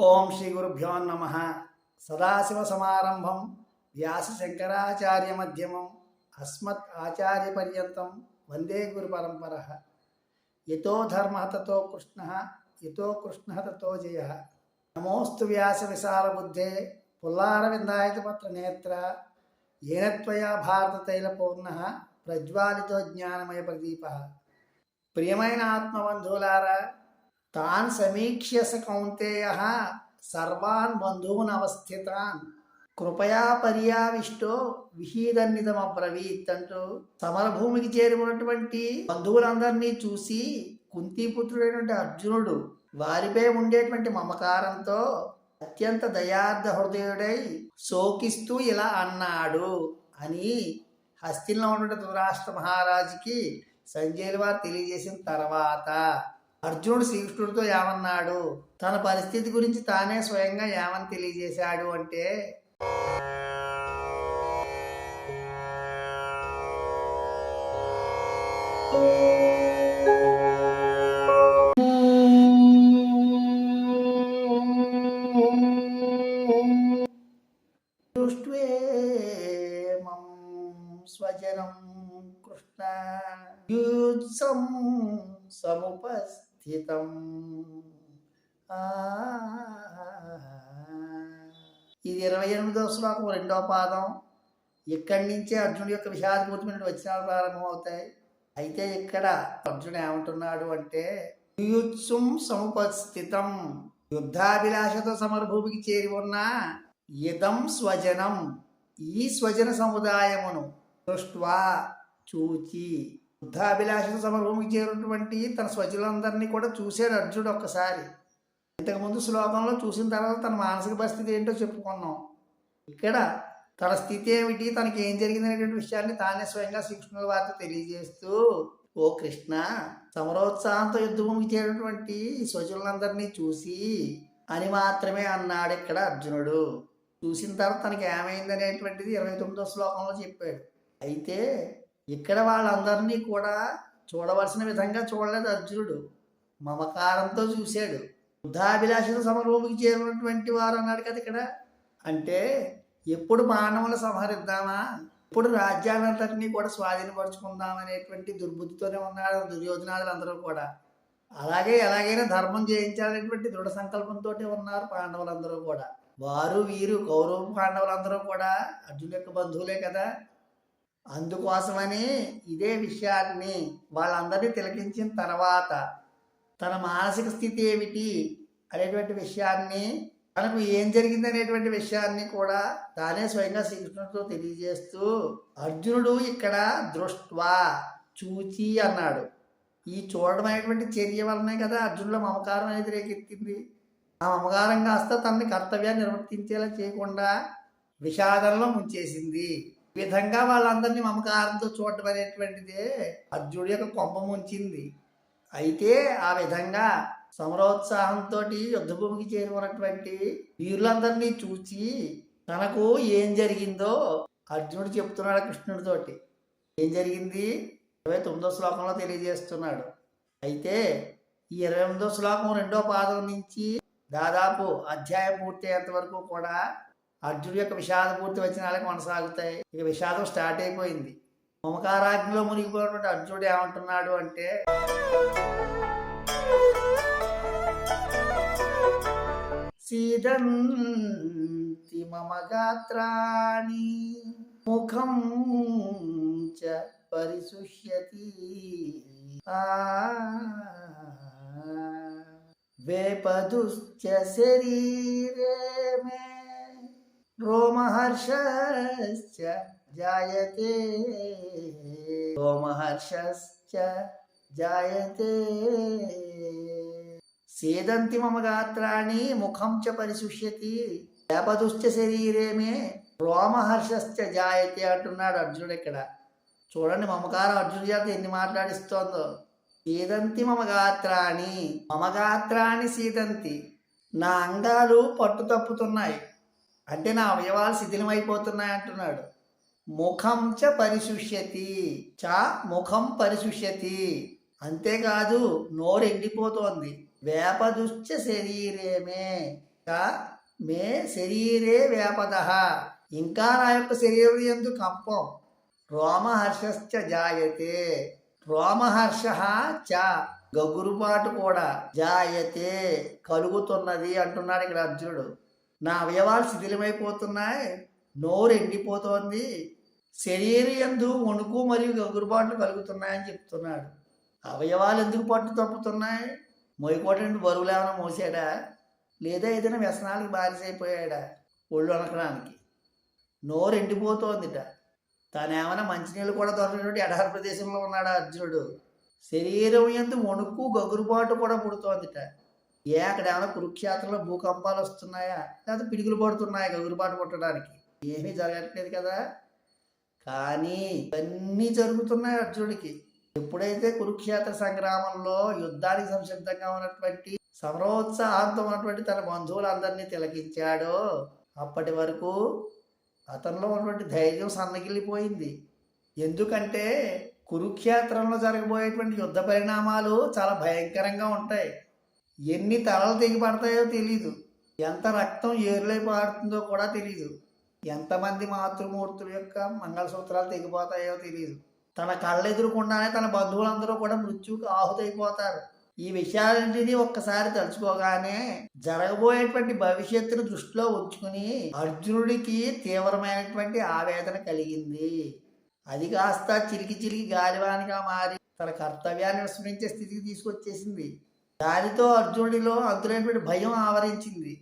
ఓం శ్రీ గురుభ్యో నమ. సదాశివ సమారంభం. వ్యాస శంకరాచార్య మధ్యమం. అస్మత్ ఆచార్య పర్యంతం. వందే గురు పరంపర. యతో ధర్మ తతో కృష్ణ. యతో కృష్ణ తతో జయ. నమోస్తు వ్యాస విశాల బుద్ధే. పుల్లారవిందాయతపత్ర నేత్ర. ఏనత్వయా భారత తైల పూర్ణ. ప్రజ్వాలితో జ్ఞానమయ ప్రదీప. ప్రియమైన ఆత్మబంధువులారా తాన్ సమీక్ష్యస కౌంతేయ సర్వాన్ బంధూన్ అవస్థితాన్. కృపయా పర్యావిష్టో విహీదన్నితమబ్రవీత్ అంటూ సమరభూమికి చేరుకున్నటువంటి బంధువులందరినీ చూసి కుంతిపుత్రుడైనటువంటి అర్జునుడు వారిపై ఉండేటువంటి మమకారంతో అత్యంత దయార్థ హృదయుడై శోకిస్తూ ఇలా అన్నాడు అని హస్తిలో ఉన్న దురాష్ట్ర మహారాజుకి సంజయుల వారు తెలియజేసిన తర్వాత అర్జునుడు శ్రీకృష్ణుడితో ఏమన్నాడు? తన పరిస్థితి గురించి తానే స్వయంగా ఏమని తెలియజేశాడు అంటే స్వజనం కృష్ణ యుత్సం సముపస్థితం ఇది ఇరవై ఎనిమిదో శ్లోకం రెండో పాదం. ఇక్కడి నుంచే అర్జునుడి యొక్క విషాదపూర్తిమైన వచనాలు ప్రారంభమవుతాయి. అయితే ఇక్కడ అర్జునుడు ఏమంటున్నాడు అంటే యుత్సుం సముపస్థితం. యుద్ధాభిలాషతో సమరభూమికి చేరి ఉన్న ఇదం స్వజనం. ఈ స్వజన సముదాయమును దృష్ట్వా చూచి యుద్ధాభిలాషతో సమరభూమికి చేరినటువంటి తన స్వజులందరినీ కూడా చూశాడు అర్జునుడు ఒక్కసారి. ఇంతకుముందు శ్లోకంలో చూసిన తర్వాత తన మానసిక పరిస్థితి ఏంటో చెప్పుకున్నాం. ఇక్కడ తన స్థితి ఏమిటి? తనకి ఏం జరిగిందనేటువంటి విషయాన్ని తానే స్వయంగా శ్రీకృష్ణుల వారితో తెలియజేస్తూ ఓ కృష్ణ సమరోత్సాహంతో యుద్ధభూమికి చేరినటువంటి స్వజులందరినీ చూసి అని మాత్రమే అన్నాడు ఇక్కడ అర్జునుడు. చూసిన తర్వాత తనకి ఏమైంది అనేటువంటిది ఇరవై తొమ్మిదో శ్లోకంలో చెప్పాడు. అయితే ఇక్కడ వాళ్ళందరినీ కూడా చూడవలసిన విధంగా చూడలేదు అర్జునుడు. మమకారంతో చూశాడు. బుద్ధాభిలాషత సమరూపికి చేరినటువంటి వారు అన్నాడు కదా ఇక్కడ. అంటే ఎప్పుడు మానవులు సంహరిద్దామా? ఇప్పుడు రాజ్యాలంతటినీ కూడా స్వాధీనపరుచుకుందామనేటువంటి దుర్బుద్ధితోనే ఉన్నాడు దుర్యోధనాదులు అందరూ కూడా. అలాగే ఎలాగైనా ధర్మం చేయించాలనేటువంటి దృఢ సంకల్పంతో ఉన్నారు పాండవులందరూ కూడా. వారు వీరు కౌరవ పాండవులందరూ కూడా అర్జున్ యొక్క బంధువులే కదా. అందుకోసమని ఇదే విషయాన్ని వాళ్ళందరినీ తిలకించిన తర్వాత తన మానసిక స్థితి ఏమిటి అనేటువంటి విషయాన్ని తనకు ఏం జరిగింది అనేటువంటి విషయాన్ని కూడా తానే స్వయంగా శ్రీకృష్ణుడితో తెలియజేస్తూ అర్జునుడు ఇక్కడ దృష్ట్వా చూచి అన్నాడు. ఈ చూడడం అనేటువంటి చర్య వలనే కదా అర్జునుల మమకారం అనేది రేకెత్తింది. ఆ మమకారం కాస్త తనని కర్తవ్యాన్ని నిర్వర్తించేలా చేయకుండా విషాదంలో ముంచేసింది. విధంగా వాళ్ళందరినీ మమకారంతో చూడటం అనేటువంటిదే అర్జునుడి యొక్క కొంప ముంచింది. అయితే ఆ విధంగా సమరోత్సాహంతో యుద్ధభూమికి చేరుకున్నటువంటి వీరులందరినీ చూచి తనకు ఏం జరిగిందో అర్జునుడు చెప్తున్నాడు కృష్ణుడితోటి. ఏం జరిగింది? ఇరవై తొమ్మిదో శ్లోకంలో తెలియజేస్తున్నాడు. అయితే ఈ ఇరవై ఎనిమిదో శ్లోకం రెండో పాదం నుంచి దాదాపు అధ్యాయం పూర్తయ్యేంత వరకు కూడా అర్జునుడి యొక్క విషాద పూర్తి వచనాలే కొనసాగుతాయి. ఇక విషాదం స్టార్ట్ అయిపోయింది. మమకారాగ్నిలో మునిగిపోయినటువంటి అర్జునుడు ఏమంటున్నాడు అంటే సీదంతి మమ గాత్రాణి ముఖం చ పరిశుష్యతి వేపదుశ్చ శరీరే మే రోమహర్షశ్చ జాయతే రోమహర్షశ్చ జాయతే సేదంతి మమ గాత్రాణి ముఖం చ పరిశుష్యతి లేపదుష్ట శరీరేమే రోమహర్షశ్చ జాయతే అంటున్నాడు అర్జునుడు ఇక్కడ. చూడండి మమకారం అర్జునుడి చేత ఎన్ని మాట్లాడిస్తోందో. సీదంతి మమ గాత్రాన్ని మమ గాత్రాన్ని సీదంతి. నా అంగాలు పట్టు తప్పుతున్నాయి అంటే నా అవయవాలు శిథిలమైపోతున్నాయి అంటున్నాడు. ముఖం చ పరిశుష్యతి చ ముఖం పరిశుష్యతి. అంతేకాదు నోరు ఎండిపోతోంది. వేపదుశ్చ శరీరేమే చ మే శరీరే వేపద. ఇంకా నా యొక్క శరీరం ఎందు కంపం. రోమహర్షశ్చ జాయతే రోమహర్ష చ గగురుపాటు కూడా జాయతే కలుగుతున్నది అంటున్నాడు ఇక్కడ అర్జునుడు. నా అవయవాలు శిథిలమైపోతున్నాయి. నోరు ఎండిపోతోంది. శరీరం ఎందు వణుకు మరియు గగురుబాట్లు కలుగుతున్నాయని చెప్తున్నాడు. అవయవాలు ఎందుకు పట్టు తప్పుతున్నాయి? మొయ్యకోటండి బరువులు ఏమైనా మోసాడా? లేదా ఏదైనా వ్యసనాలకు బారిసైపోయాడా ఒళ్ళు అనకడానికి నోరు ఎండిపోతోందిట. తానేమైనా మంచినీళ్ళు కూడా దొరకనటువంటి ఎడారి ప్రదేశంలో ఉన్నాడు అర్జునుడు? శరీరం ఎందు వణుకు గగురుబాటు కూడా పుడుతోందిట. ఏ అక్కడ ఏమైనా కురుక్షేత్రంలో భూకంపాలు వస్తున్నాయా? లేదా పిడుగులు పడుతున్నాయా గగురుపాటు పుట్టడానికి ఏమీ జరగట్లేదు కదా. కానీ ఇవన్నీ జరుగుతున్నాయి అర్జునుడికి. ఎప్పుడైతే కురుక్షేత్ర సంగ్రామంలో యుద్ధానికి సంసిద్ధంగా ఉన్నటువంటి సమరోత్సాహంతో ఉన్నటువంటి తన బంధువులందరినీ తిలకించాడో అప్పటి వరకు అతనిలో ఉన్నటువంటి ధైర్యం సన్నగిల్లిపోయింది. ఎందుకంటే కురుక్షేత్రంలో జరగబోయేటువంటి యుద్ధ పరిణామాలు చాలా భయంకరంగా ఉంటాయి. ఎన్ని తలలు తెగిపడతాయో తెలీదు. ఎంత రక్తం ఏరులై పారుతుందో కూడా తెలీదు. ఎంతమంది మాతృమూర్తుల యొక్క మంగళసూత్రాలు తెగిపోతాయో తెలియదు తన కళ్ళు ఎదురుకుండానే తన బంధువులందరూ కూడా మృత్యువుకి ఆహుతైపోతారు. ఈ విషయాలన్నింటినీ ఒక్కసారి తలుచుకోగానే జరగబోయేటువంటి భవిష్యత్తును దృష్టిలో ఉంచుకుని అర్జునుడికి తీవ్రమైనటువంటి ఆవేదన కలిగింది. అది కాస్త చిలికి చిలికి గాలివానిగా మారి తన కర్తవ్యాన్ని విస్మరించే స్థితికి తీసుకొచ్చేసింది. దానితో అర్జునుడిలో అందులోటువంటి భయం ఆవరించింది.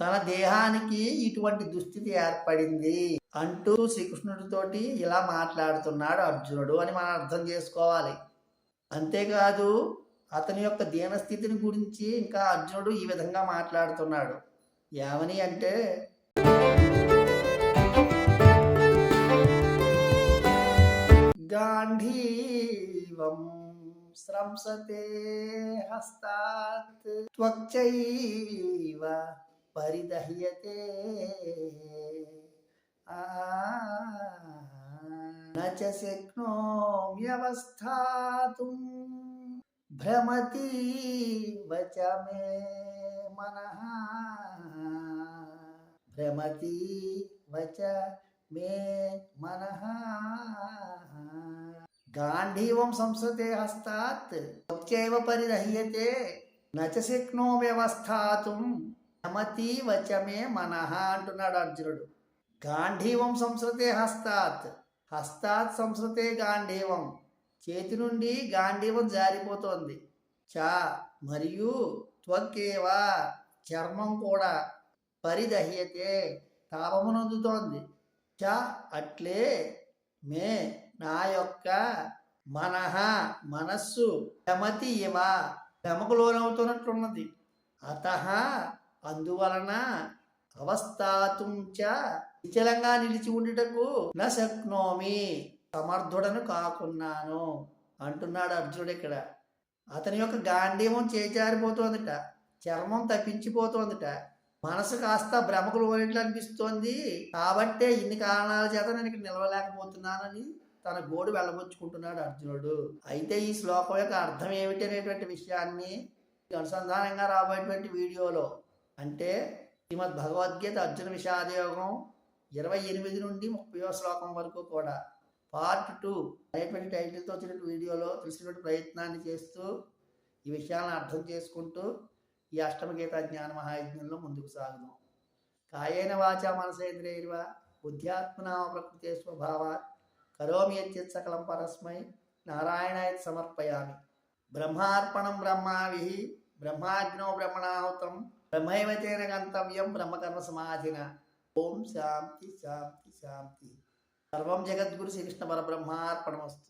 తన దేహానికి ఇటువంటి దుస్థితి ఏర్పడింది అంటూ శ్రీకృష్ణుడితోటి ఇలా మాట్లాడుతున్నాడు అర్జునుడు అని మనం అర్థం చేసుకోవాలి. అంతేకాదు అతని యొక్క దీనస్థితిని గురించి ఇంకా అర్జునుడు ఈ విధంగా మాట్లాడుతున్నాడు. ఏమని అంటే గాంధీవం स्रंसते हस्ता परिदह्यते। न च शक्नोम्यवस्थातुम्। वच मे मनः। भ्रमती वच मे मनः। గాంధీవం సంస్కృతే హస్తాత్ వచ్చేవ పరిరహ్యతే నచ శక్నో వ్యవస్థాతుం నమతి వచమే మనహ అంటున్నాడు అర్జునుడు. గాంధీవం సంస్కృతే హస్తాత్ హస్తాత్ సంస్కృతే గాంధీవం. చేతి నుండి గాంధీవం జారిపోతోంది. చా మరియు త్వక్కేవా చర్మం కూడా పరిదహ్యతే తాపమునందుతోంది చ అట్లే మే నా యొక్క మనహ మనస్సు భ్రమతి ఇవ. భ్రమకు లోనవుతున్నట్లున్నది. అత అందువలన అవస్థాతుంచ విచలంగా నిలిచి ఉండుటకు న శక్నోమి సమర్థుడను కాకున్నాను అంటున్నాడు అర్జునుడు ఇక్కడ. అతని యొక్క గాంధీవం చేజారిపోతోందిట. చర్మం తప్పించిపోతోందిట. మనసు కాస్త భ్రమకులు పోయినట్లు అనిపిస్తోంది. కాబట్టే ఇన్ని కారణాల చేత నేను ఇక్కడ నిలవలేకపోతున్నానని తన గోడు వెళ్ళబుచ్చుకుంటున్నాడు అర్జునుడు. అయితే ఈ శ్లోకం యొక్క అర్థం ఏమిటి అనేటువంటి విషయాన్ని అనుసంధానంగా రాబోయేటువంటి వీడియోలో. అంటే శ్రీమద్ భగవద్గీత అర్జున విషాదయోగం ఇరవై ఎనిమిది నుండి ముప్పయో శ్లోకం వరకు కూడా. పార్ట్ టూ అనేటువంటి టైటిల్తో వచ్చినటువంటి వీడియోలో తెలిసినటువంటి ప్రయత్నాన్ని చేస్తూ ఈ విషయాలను అర్థం చేసుకుంటూ ఈ అష్టమగీత జ్ఞాన మహాయజ్ఞంలో ముందుకు సాగుదాం. కాయేన వాచ మనసేంద్రియర్వ బుద్ధ్యాత్మనామ ప్రకృతి స్వభావాత్ కరోమి యచ్చిత్ సకలం పరస్మై నారాయణాయ సమర్పయామి. బ్రహ్మార్పణం బ్రహ్మావి బ్రహ్మాగ్నో బ్రహ్మణాహుతం బ్రహ్మైవతేన గంతవ్యం బ్రహ్మకర్మ సమాధిన. ఓం శాంతి శాంతి శాంతి. సర్వం జగద్గురు శ్రీకృష్ణ పరబ్రహ్మార్పణమస్తు.